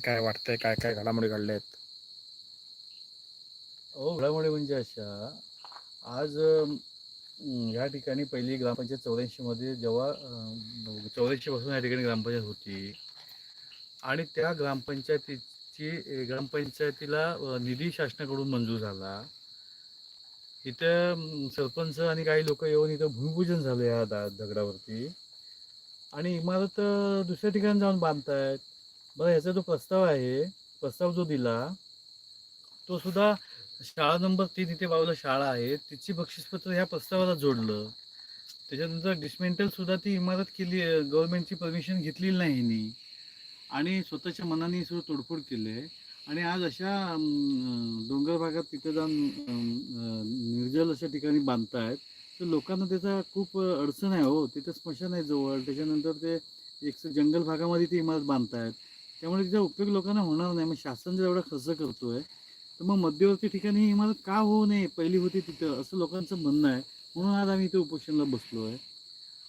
काय वाटतंय? काय काय घडामोडी घडल्या आहेत हो घडामोडी म्हणजे अशा आज या ठिकाणी पहिली ग्रामपंचायत चौऱ्याऐंशीमध्ये जेव्हा चौऱ्याऐंशी पासून या ठिकाणी ग्रामपंचायत होती आणि त्या ग्रामपंचायतीची ग्रामपंचायतीला निधी शासनाकडून मंजूर झाला. इथं सरपंच आणि काही लोक येऊन इथं भूमिपूजन झालं या दगडावरती. आणि इमारत दुसऱ्या ठिकाणी जाऊन बांधतायत. बरं ह्याचा जो प्रस्ताव आहे प्रस्ताव जो दिला तो सुद्धा शाळा नंबर तीन इथे बाजूला शाळा आहे. तिची बक्षीसपत्र ह्या प्रस्तावाला जोडलं. त्याच्यानंतर डिस्मेंटल सुद्धा ती इमारत केली गव्हर्नमेंटची परमिशन घेतलेली नाही आणि स्वतःच्या मनाने सुद्धा तोडफोड केले. आणि आज अशा डोंगर भागात तिथे जाऊन निर्जल अशा ठिकाणी बांधतायत तर लोकांना त्याचा खूप अडचण आहे हो. तिथे स्मशान आहे जवळ. त्याच्यानंतर ते एक जंगल भागामध्ये ती इमारत बांधतायत. त्यामुळे तिचा उपयोग लोकांना होणार नाही. मग शासन जर एवढा खर्च करतोय तर मग मध्यवर्ती ठिकाणी ही इमारत का होऊ नये? पहिली होती तिथं असं लोकांचं म्हणणं आहे. म्हणून आज आम्ही इथे उपोषणला बसलो आहे.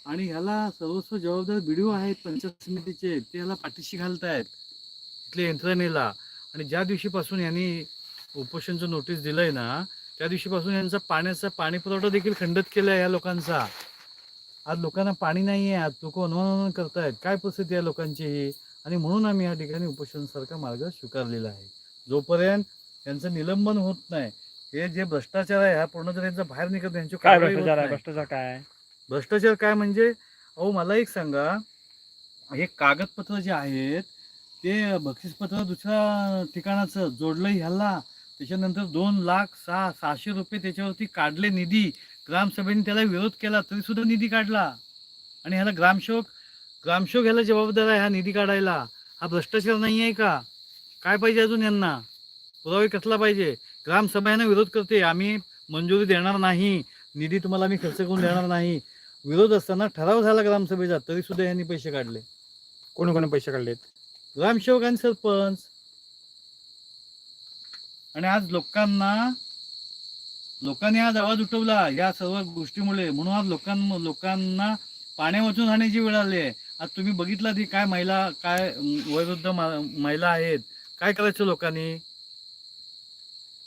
आणि ह्याला सर्वस्व जबाबदार बी आहेत पंचायत समितीचे ते ह्याला पाठीशी घालतायत तिथल्या यंत्रणेला. आणि ज्या दिवशीपासून यांनी उपोषणचं नोटीस दिलंय ना त्या दिवशीपासून यांचा पाण्याचा पाणी पुरवठा देखील खंडित केला आहे या लोकांचा. आज लोकांना पाणी नाही आहे आज लोक अनुमान करतायत. काय परिस्थिती आहे लोकांची ही? आणि म्हणून आम्ही या ठिकाणी उपोषणासारखा मार्ग स्वीकारलेला आहे. जोपर्यंत यांचं निलंबन होत नाही हे जे भ्रष्टाचार आहे हा पूर्ण जर यांचा बाहेर निघत यांची काय भ्रष्टाचार आहे. भ्रष्टाचार काय? भ्रष्टाचार काय म्हणजे अहो मला एक सांगा. हे कागदपत्र जे आहेत ते बक्षीसपत्र दुसऱ्या ठिकाणाचं जोडलं ह्याला. त्याच्यानंतर दोन लाख सहा सहाशे रुपये त्याच्यावरती काढले निधी. ग्रामसभेने त्याला विरोध केला तरी सुद्धा निधी काढला. आणि ह्याला ग्रामसेवक ग्रामसेवक ह्याला जबाबदार आहे हा निधी काढायला. हा भ्रष्टाचार नाही आहे का? काय पाहिजे अजून यांना? पुरावे कसला पाहिजे? ग्रामसभा यांना विरोध करते आम्ही मंजुरी देणार नाही. निधी तुम्हाला आम्ही खर्च करून देणार नाही. विरोध असताना ठराव झाला ग्रामसभेचा तरी सुद्धा यांनी पैसे काढले. कोणी कोणी पैसे काढलेत? ग्रामसेवक आणि सरपंच. आणि आज लोकांना लोकांनी आज आवाज उठवला या सर्व गोष्टीमुळे. म्हणून आज लोकां लोकांना पाण्या वाचून राहण्याची वेळ आली आहे. आज तुम्ही बघितलं ती काय महिला काय वयोवृद्ध महिला आहेत. काय करायचं लोकांनी?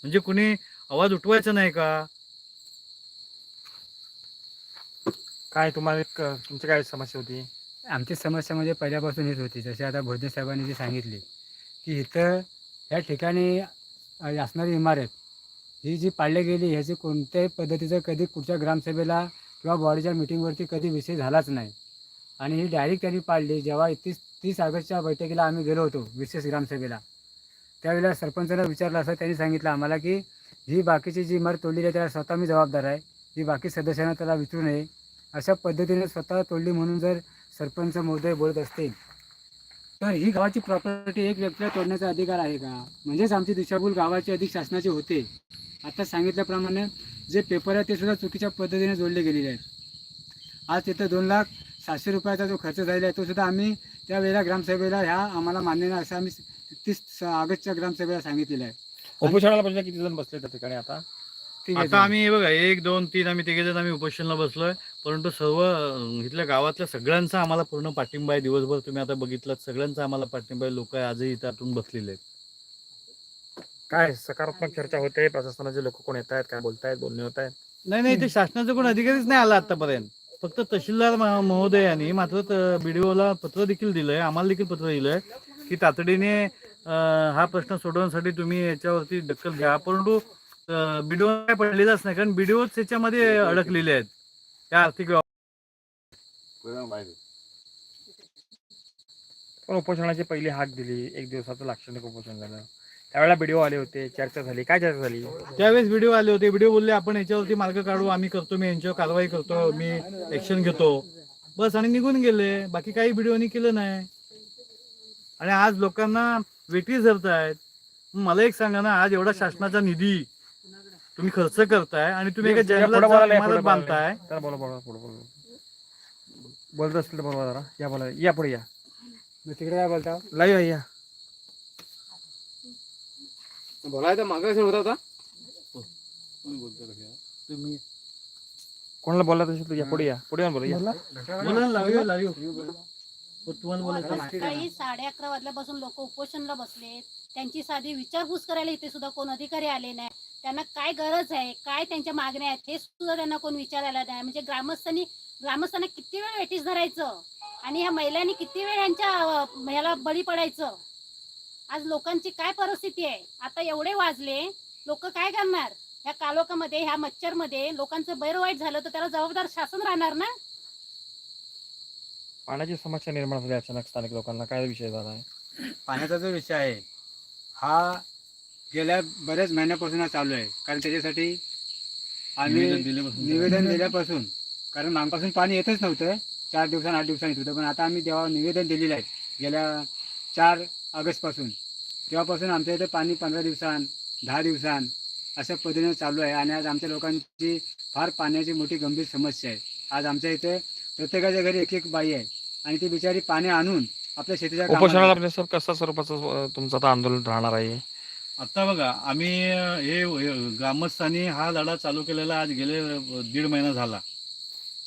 म्हणजे कुणी आवाज उठवायचा नाही का? काय तुम्हाला तुमची काय समस्या होती? आमची समस्या म्हणजे पहिल्यापासून हेच होती. जसे आता भोजने साहेबांनी जी सांगितली की इथं या ठिकाणी असणारी इमारत ही जी पाळली गेली ह्याची कोणत्याही पद्धतीचं कधी कुठच्या ग्रामसभेला किंवा बॉडीच्या मिटिंगवरती कधी विषय झालाच नाही. आणि ही डायरेक्ट त्यांनी पाळली जेव्हा तीस तीस ऑगस्टच्या बैठकीला आम्ही गेलो होतो विशेष ग्रामसभेला. त्यावेळेला सरपंचाला विचारलं असं त्यांनी सांगितलं आम्हाला की ही बाकीची जी इमारत तोडलेली आहे त्याला स्वतः मी जबाबदार आहे. ही बाकी सदस्यांना त्याला विचारू नये. अशा पद्धतीने स्वतः तोडली म्हणून जर सरपंच महोदय बोलत असतील तर ही गावाची प्रॉपर्टी एक व्यक्तीला तोडण्याचा अधिकार आहे का? म्हणजेच आमची दिशाभूल गावाची अधिक शासनाची होते. आता सांगितल्याप्रमाणे जे पेपर आहे ते सुद्धा चुकीच्या पद्धतीने जोडले गेलेले आहेत. आज तिथं दोन लाख सातशे रुपयाचा जो खर्च झालेला आहे तो सुद्धा आम्ही त्यावेळेला ग्रामसभेला ह्या आम्हाला मान्य नाही असं आम्ही तीस ऑगस्टच्या ग्रामसभेला सांगितलेलं आहे. उपोषणाला किती जण बसले त्या ठिकाणी आता? आता आम्ही हे बघा एक दोन तीन आम्ही तिघे जण आम्ही उपोषणाला बसलोय. परंतु सर्व इथल्या गावातल्या सगळ्यांचा आम्हाला पूर्ण पाठिंबा आहे. दिवसभर तुम्ही आता बघितलं सगळ्यांचा आम्हाला पाठिंबा आहे. लोक आजही इथं आतून बसलेले आहेत. काय सकारात्मक चर्चा होते? प्रशासनाचे लोक कोण येत आहेत? काय बोलतायत? बोलणे होत आहेत? नाही नाही ते शासनाचा कोण अधिकारीच नाही आला आतापर्यंत. फक्त तहसीलदार महा- महोदयांनी मात्र बीडीओला पत्र देखील दिलंय आम्हाला देखील पत्र दिलंय की तातडीने हा प्रश्न सोडवण्यासाठी तुम्ही याच्यावरती दखल घ्या. परंतु बीडीओ काय पडलेलाच नाही कारण बीडीओच त्याच्यामध्ये अडकलेले आहेत. त्या आर्थिक पण उपोषणाची पहिली हाक दिली. एक दिवसाचं लाक्षणिक उपोषण झालं. त्यावेळेला व्हिडिओ आले होते. चर्चा झाली. काय चर्चा झाली? त्यावेळेस व्हिडिओ आले होते. व्हिडिओ बोलले आपण याच्यावरती मार्ग काढू. आम्ही करतो. मी यांच्यावर कारवाई करतो. मी ऍक्शन घेतो. बस आणि निघून गेले. बाकी काही व्हिडिओनी केलं नाही. आणि आज लोकांना वेटी धरतायत. मला एक सांगा ना आज एवढा शासनाचा निधी तुम्ही खर्च करताय आणि तुम्ही एका जंगलात. बांधताय तर बोला बोला पुढे बोला. बोलत असतील तर बोलवा जरा. या बोला या पुढे या. तिकडे काय बोलता? लाईव्ह या. बोलायचं मागं होता होता तुम्ही कोणाला बोलला तशी तू या पुढे या. पुढे बोला या. बोला आहे. सकाळी साडे अकरा वाजल्यापासून लोक उपोषणला बसले त्यांची साधी विचारपूस करायला इथे सुद्धा कोण अधिकारी आले नाही. त्यांना काय गरज आहे काय त्यांच्या मागण्या आहेत हे सुद्धा त्यांना कोण विचारायला नाही. म्हणजे ग्रामस्थांनी ग्रामस्थांना किती वेळ वेटीस धरायचं? आणि ह्या महिलांनी किती वेळ यांच्या ह्याला बळी पडायचं? आज लोकांची काय परिस्थिती आहे? आता एवढे वाजले लोक काय करणार? ह्या कालोखामध्ये ह्या मच्छरमध्ये लोकांचं वाईट झालं तर त्याला जबाबदार शासन राहणार ना? पाण्याची समस्या निर्माण झाली अचानक स्थानिक लोकांना. काय विषय झाला आहे? पाण्याचा जो विषय आहे हा गेल्या बऱ्याच महिन्यापासून हा चालू आहे. कारण त्याच्यासाठी आम्ही निवेदन दिल्यापासून कारण मागपासून पाणी येतच नव्हतं. चार दिवसांनी आठ दिवसांनी येत होतं. पण आता आम्ही जेव्हा निवेदन दिलेलं आहे. गेल्या चार ऑगस्टपासून. तेव्हापासून आमच्या इथं पाणी पंधरा दिवसांत दहा दिवसांत अशा पद्धतीने चालू आहे. आणि आज आमच्या लोकांची फार पाण्याची मोठी गंभीर समस्या आहे. आज आमच्या इथे प्रत्येकाच्या घरी एक एक बाई आहे. आणि ती बिचारी पाणी आणून आपल्या शेतीच्या उपोषणाला कसा स्वरूपाचं तुमचं आता आंदोलन राहणार आहे? आता बघा आम्ही हे हे ग्रामस्थांनी हा लढा चालू केलेला आज गेले दीड महिना झाला.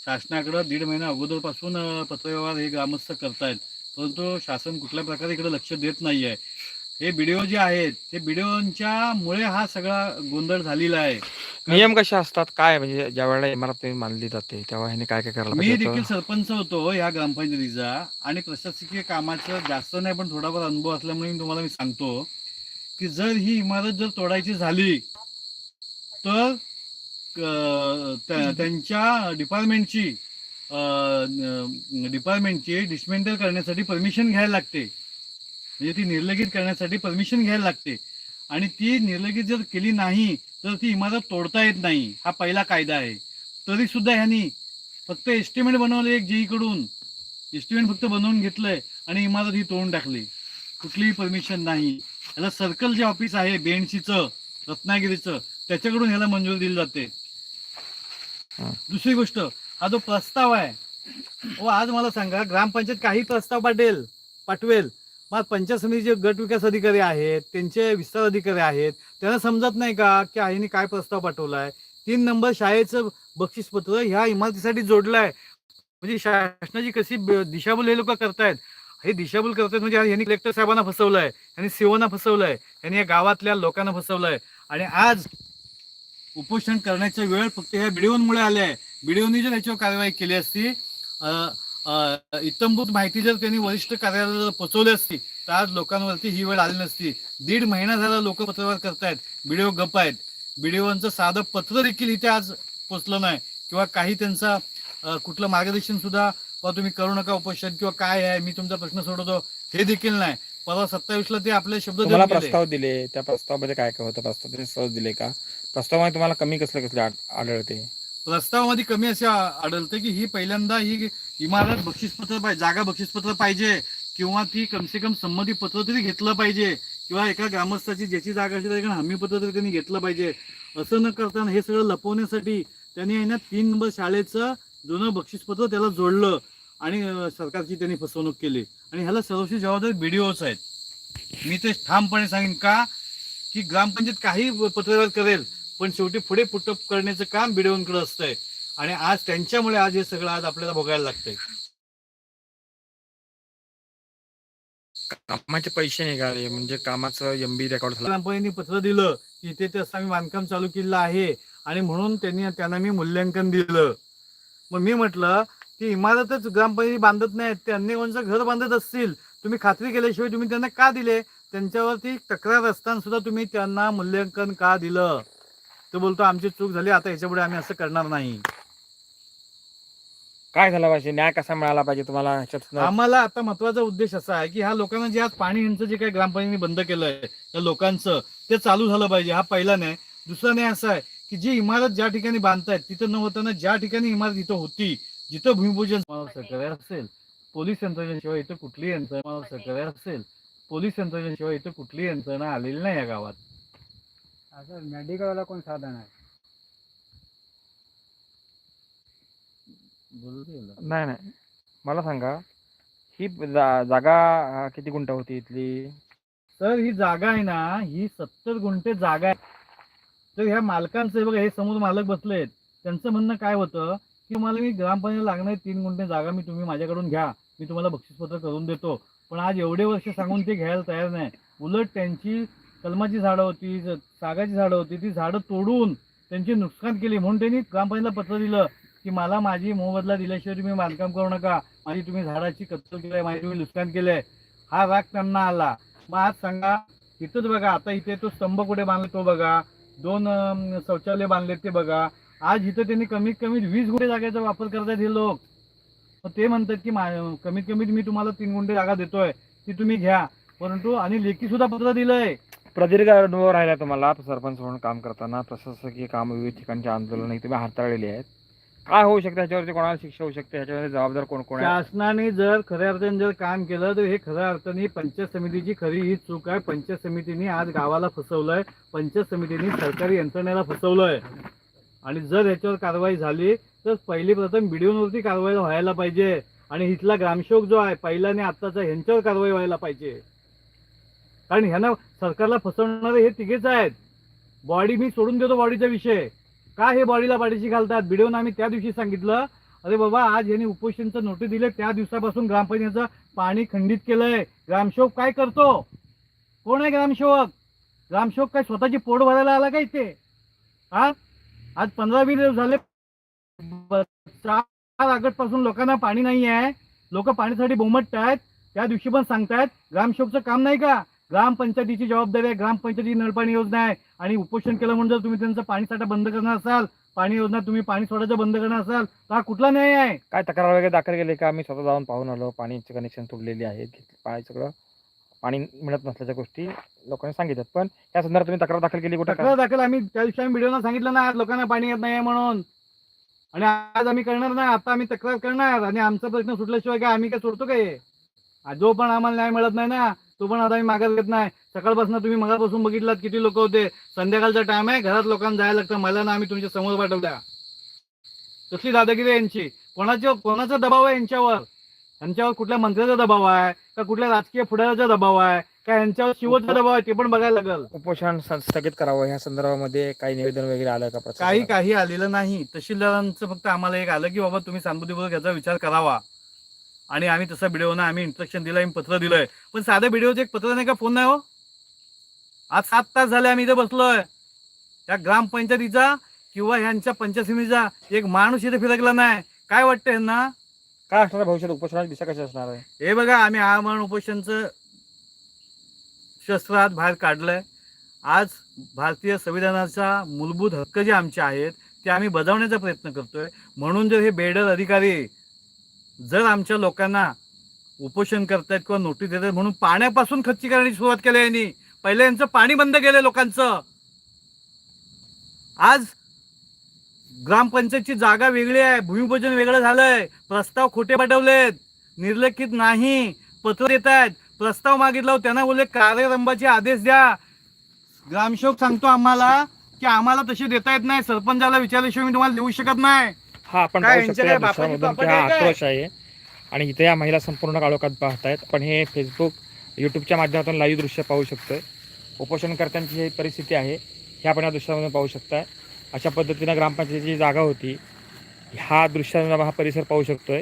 शासनाकडं दीड महिना अगोदरपासून पत्रव्यवहार हे ग्रामस्थ करतायत. परंतु शासन कुठल्या प्रकारे इकडे लक्ष देत नाही आहे हे बीडीओ जे आहेत ते बीडीओच्या मुळे हा सगळा गोंधळ झालेला आहे. नियम कसे असतात? काय म्हणजे ज्या वेळेला इमारत मानली जाते तेव्हा ह्याने काय काय करायला मी देखील? सरपंच होतो या ग्रामपंचायतीचा. आणि प्रशासकीय कामाचं जास्त नाही पण थोडाफार अनुभव असल्यामुळे मी तुम्हाला मी सांगतो. की जर ही इमारत जर तोडायची झाली तर त्यांच्या डिपार्टमेंटची डिपार्टमेंटची डिस्मेंटल करण्यासाठी परमिशन घ्यायला लागते. म्हणजे ती निर्लगित करण्यासाठी परमिशन घ्यायला लागते. आणि ती निर्लगित जर केली नाही तर ती इमारत तोडता येत नाही हा पहिला कायदा आहे. तरी सुद्धा ह्यांनी फक्त एस्टिमेट बनवलं एक जेईकडून. एस्टिमेट फक्त बनवून घेतलंय आणि इमारत ही तोडून टाकली. कुठलीही परमिशन नाही. याला सर्कल जे ऑफिस आहे बेंडशीचं रत्नागिरीचं त्याच्याकडून ह्याला मंजुरी दिली जाते. हा. दुसरी गोष्ट हा जो प्रस्ताव आहे व आज मला सांगा ग्रामपंचायत काही प्रस्ताव पाठवेल पाठवेल. मग पंचायत समितीचे गट विकास अधिकारी आहेत त्यांचे विस्तार अधिकारी आहेत त्यांना समजत नाही का की आईने काय प्रस्ताव पाठवलाय? तीन नंबर शाळेचं बक्षीसपत्र ह्या इमारतीसाठी जोडलंय. म्हणजे शासनाची कशी दिशाभूल हे लोक करतायत? हे दिशाभूल करतायत म्हणजे यांनी कलेक्टर साहेबांना फसवलंय यांनी सीओना फसवलंय यांनी या गावातल्या लोकांना फसवलंय. आणि आज उपोषण करण्याचा वेळ फक्त ह्या बिडिओनमुळे आले आहे बिडिओनी जर याच्यावर कारवाई केली असती इतंभूत माहिती जर त्यांनी वरिष्ठ कार्यालयाला पोचवली असती तर आज लोकांवरती ही वेळ आली नसती. दीड महिना झाला लोक पत्रव्यवहार करतायत बिडिओ गप आहेत. बिडिओंचं साधं पत्र देखील इथे आज पोचलं नाही. किंवा काही त्यांचा कुठलं मार्गदर्शन सुद्धा "बुवा तुम्ही करू नका उपोषण किंवा काय आहे मी तुमचा प्रश्न सोडवतो. हे देखील नाही. परवा सत्तावीसला ते आपले शब्द तुम्हाला देऊन गेले. प्रस्ताव दिले. त्या प्रस्तावामध्ये काय काय होतं? प्रस्ताव तुम्ही सहज दिले का? प्रस्तावामध्ये तुम्हाला कमी कसले कसले आढ- आढळते? प्रस्तावामध्ये कमी असे आ- आढळते की ही पहिल्यांदा ही इमारत बक्षीसपत्र पाहिजे जागा बक्षीसपत्र पाहिजे किंवा ती कमसे कम संमती पत्र तरी घेतलं पाहिजे किंवा एका ग्रामस्थाची ज्याची जागा असेल त्याच्याकडे हमी पत्र तरी त्यांनी घेतलं पाहिजे. असं न करताना हे सगळं लपवण्यासाठी त्यांनी आहे ना तीन नंबर शाळेचं जुनं बक्षीसपत्र त्याला जोडलं आणि सरकारची त्यांनी फसवणूक केली. आणि ह्याला सर्वस्वी जबाबदार बीडीओच आहेत. मी ते ठामपणे सांगेन का की ग्रामपंचायत काही पत्रव्यवहार करेल पण शेवटी पुढे पुटअप करण्याचं काम बिडवूनकडे असतंय. आणि आज त्यांच्यामुळे आज हे सगळं आज आपल्याला भोगायला लागतंय. कामाचे पैसे निघाले म्हणजे कामाचं एमबी रेकॉर्ड ग्रामपंचायतीने पत्र दिलं की इथे ते असं आम्ही बांधकाम चालू केलेलं आहे. आणि म्हणून त्यांनी त्यांना मी मूल्यांकन दिलं. मग मी म्हटलं की इमारतच ग्रामपंचायती बांधत नाहीत ते अन्य कोणचं घर बांधत असतील तुम्ही खात्री केल्याशिवाय तुम्ही त्यांना का दिले? त्यांच्यावरती तक्रार असताना सुद्धा तुम्ही त्यांना मूल्यांकन का दिलं? तो बोलतो आमची चूक झाली आता याच्यापुढे आम्ही असं करणार नाही. काय झालं पाहिजे न्याय कसा मिळाला पाहिजे तुम्हाला आम्हाला आता महत्त्वाचा उद्देश असा आहे की ह्या लोकांना जे आज पाणी यांचं जे काही ग्रामपंचायतीने बंद केलंय त्या लोकांचं ते चालू झालं पाहिजे हा पहिला न्याय. दुसरा न्याय असा आहे की जी इमारत ज्या ठिकाणी बांधतायत तिथं न होताना ज्या ठिकाणी इमारत इथं होती जिथं भूमिपूजन सहकार्य असेल पोलीस यंत्रणेशिवाय इथं कुठलीही यंत्रणा सहकार्य असेल पोलीस यंत्रणेशिवाय इथं कुठलीही यंत्रणा आलेली नाही या गावात. असं मेडिकलवाला कोण साधन आहे? नाही नाही. मला सांगा ही जा- जागा किती गुंठ होती इथली? तर ही जागा आहे ना ही सत्तर गुंठे जागा आहे. तर ह्या मालकांचं हे बघा हे समोर मालक बसलेत. त्यांचं म्हणणं काय होतं की मला मी ग्रामपंचायत लागणारी तीन गुंठे जागा मी तुम्ही माझ्याकडून घ्या. मी तुम्हाला बक्षीसपत्र करून देतो. पण आज एवढे वर्ष सांगून ते घ्यायला तयार नाही. उलट त्यांची कलमाची झाडं होती सागाची झाडं होती ती झाडं तोडून त्यांची नुकसान केली. म्हणून त्यांनी ग्रामपंचायतला पत्र दिलं की मला माझी मोबदला दिल्याशिवाय तुम्ही बांधकाम करू नका. माझी तुम्ही झाडाची कत्तल केली आहे माझी तुम्ही नुकसान केलंय हा राग त्यांना आला. मग आज सांगा इथंच बघा आता इथे तो स्तंभ कुठे बांधला तो बघा. दोन शौचालय बांधलेत ते बघा. आज इथं त्यांनी कमीत कमी वीस गुंठे जागेचा वापर करतात हे लोक. ते म्हणतात की मा- कमीत मी तुम्हाला तीन गुंठे जागा देतोय. ती तुम्ही घ्या. परंतु आणि लेखी सुद्धा पत्र दिलंय. प्रदीर्घ अनुभव राहिला तुम्हाला सरपंच म्हणून काम करताना प्रशासकीय काम विविध ठिकाणचे आंदोलन तुम्ही हाताळलेली आहेत. काय होऊ शकते? ह्याच्यावरती कोणाला शिक्षा होऊ शकते? ह्याच्यावरती जबाबदार कोण कोण आहे? शासनाने जर खऱ्या अर्थाने जर काम केलं तर हे खऱ्या अर्थाने पंचायत समितीची खरी ही चूक आहे. पंचायत समितीने आज गावाला फसवलंय. पंचायत समितीने सरकारी यंत्रणेला फसवलंय. आणि जर ह्याच्यावर कारवाई झाली तर पहिली प्रथम बिडिओवरती कारवाई व्हायला पाहिजे. आणि इथला ग्रामसेवक जो आहे पहिला आणि आत्ताचा ह्यांच्यावर कारवाई व्हायला पाहिजे. कारण ह्यांना सरकारला फसवणारे हे तिघेच आहेत. बॉडी मी सोडून देतो बॉडीचा विषय. का हे बॉडीला पाठीशी घालतात? बिडिओन आम्ही त्या दिवशी सांगितलं अरे बाबा आज यांनी उपोषणचं नोटीस दिले त्या दिवसापासून ग्रामपंचायतचं पाणी खंडित केलंय. ग्रामसेवक काय करतो? कोण आहे ग्रामसेवक? ग्रामसेवक काय स्वतःची पोट भरायला आला का इथे? हा? आज पंधरा वीस दिवस झाले. चार ऑगस्टपासून लोकांना पाणी नाही आहे लोक पाण्यासाठी बोमटत आहेत त्या दिवशी पण सांगतायत ग्रामसेवकचं काम नाही का? ग्रामपंचायतीची जबाबदारी आहे. ग्रामपंचायतीची नळपाणी योजना आहे. आणि उपोषण केलं म्हणून जर तुम्ही त्यांचा पाणी साठा बंद करणार असाल पाणी योजना तुम्ही पाणी सोडायचं बंद करणार असाल तर हा कुठला न्याय आहे? काय तक्रार वगैरे दाखल केली का? आम्ही स्वतः जाऊन पाहून आलो. पाणीचे कनेक्शन तुटलेली आहेत पाणी सगळं. पाणी मिळत नसल्याच्या गोष्टी लोकांनी सांगितल्यात. पण या संदर्भात तुम्ही तक्रार दाखल केली कुठे? तक्रार दाखल आम्ही त्या दिवशी आम्ही व्हिडिओला सांगितलं ना आज लोकांना पाणी येत नाही म्हणून. आणि आज आम्ही करणार नाही. आता आम्ही तक्रार करणार. आणि आमचा प्रश्न सुटल्याशिवाय काय आम्ही काय सोडतो काय? जो पण आम्हाला न्याय मिळत नाही ना तो पण आता आम्ही मागास घेत नाही. सकाळपासून तुम्ही मगापासून बघितलात किती लोक होते. संध्याकाळचा टाइम आहे घरात लोकांना जायला लागतं. मला ना आम्ही तुमच्यासमोर पाठवल्या. कसली दादागिरी आहे यांची? कोणाच्या कोणाचा दबाव आहे यांच्यावर? यांच्यावर कुठल्या मंत्र्याचा दबाव आहे? का कुठल्या राजकीय पुढाऱ्याचा दबाव आहे? का यांच्यावर शिवचा दबाव आहे? ते पण बघायला लागेल. उपोषण स- स्थगित करावं ह्या संदर्भामध्ये काही निवेदन वगैरे आलं का? काही काही आलेलं नाही. तहसीलदारांचं फक्त आम्हाला एक आलं की बाबा तुम्ही सहानुभूतीपूर्वक याचा विचार करावा. आणि आम्ही तसा व्हिडिओ ना आम्ही इन्स्ट्रक्शन दिलं आम्ही पत्र दिलंय. पण साध्या व्हिडिओचं एक पत्र नाही का? फोन नाही हो? आज सात तास झाले आम्ही इथे बसलोय. या ग्रामपंचायतीचा किंवा ह्यांच्या पंचायत समितीचा एक माणूस इथे फिरकला नाही. काय वाटतं यांना? काय असणार भविष्यात? उपोषणाची दिशा कशी असणार आहे? हे बघा आम्ही आमरण उपोषणचं शस्त्र आज बाहेर काढलंय. आज भारतीय संविधानाचा मूलभूत हक्क जे आमचे आहेत ते आम्ही बजावण्याचा प्रयत्न करतोय. म्हणून जर हे बेडर अधिकारी जर आमच्या लोकांना उपोषण करतायत किंवा नोटीस देतात म्हणून पाण्यापासून खच्ची करण्याची सुरुवात केली यांनी पहिले यांचं पाणी बंद केलं लोकांचं. आज ग्रामपंचायतची जागा वेगळी आहे भूमिपूजन वेगळं झालंय प्रस्ताव खोटे पाठवलेत निर्लेखित नाही पत्र देत आहेत प्रस्ताव मागितला होता, त्यांना बोलले कार्यारंभाचे आदेश द्या. ग्रामसेवक सांगतो आम्हाला की आम्हाला तसे देता येत नाही सरपंचाला विचारल्याशिवाय मी तुम्हाला देऊ शकत नाही. हा आपण काय पाहू शकतो यांच्या या काय बापाची दृश्यामधून की property हा आहे? आक्रोश आहे. आणि इथे या महिला संपूर्ण काळोखात पाहतायत. पण हे फेसबुक युट्यूबच्या माध्यमातून लाईव्ह दृश्य पाहू शकतोय. उपोषणकर्त्यांची ही परिस्थिती आहे. हे आपण या दृश्यामधून पाहू शकताय. अशा पद्धतीनं ग्रामपंचायतीची जागा होती. हा दृश्यामधून हा परिसर पाहू शकतोय.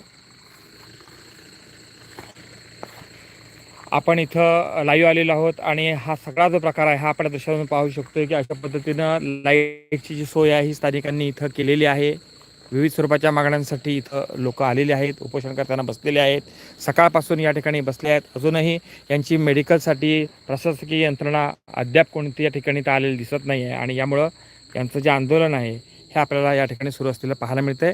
आपण इथं लाईव्ह आलेलो आहोत आणि हा सगळा जो प्रकार आहे हा आपण या दृश्यामधून पाहू शकतोय की अशा पद्धतीनं लाईटची जी सोय आहे ही स्थानिकांनी इथं केलेली आहे. विविध स्वरूपाच्या मागण्यांसाठी इथं लोक आलेले आहेत उपोषण करताना बसलेले आहेत सकाळपासून या ठिकाणी बसले आहेत. अजूनही यांची मेडिकलसाठी प्रशासकीय यंत्रणा अद्याप कोणती या ठिकाणी तर आलेली दिसत नाही आहे आणि यामुळं यांचं जे आंदोलन आहे हे आपल्याला या ठिकाणी सुरू असलेलं पाहायला मिळतं आहे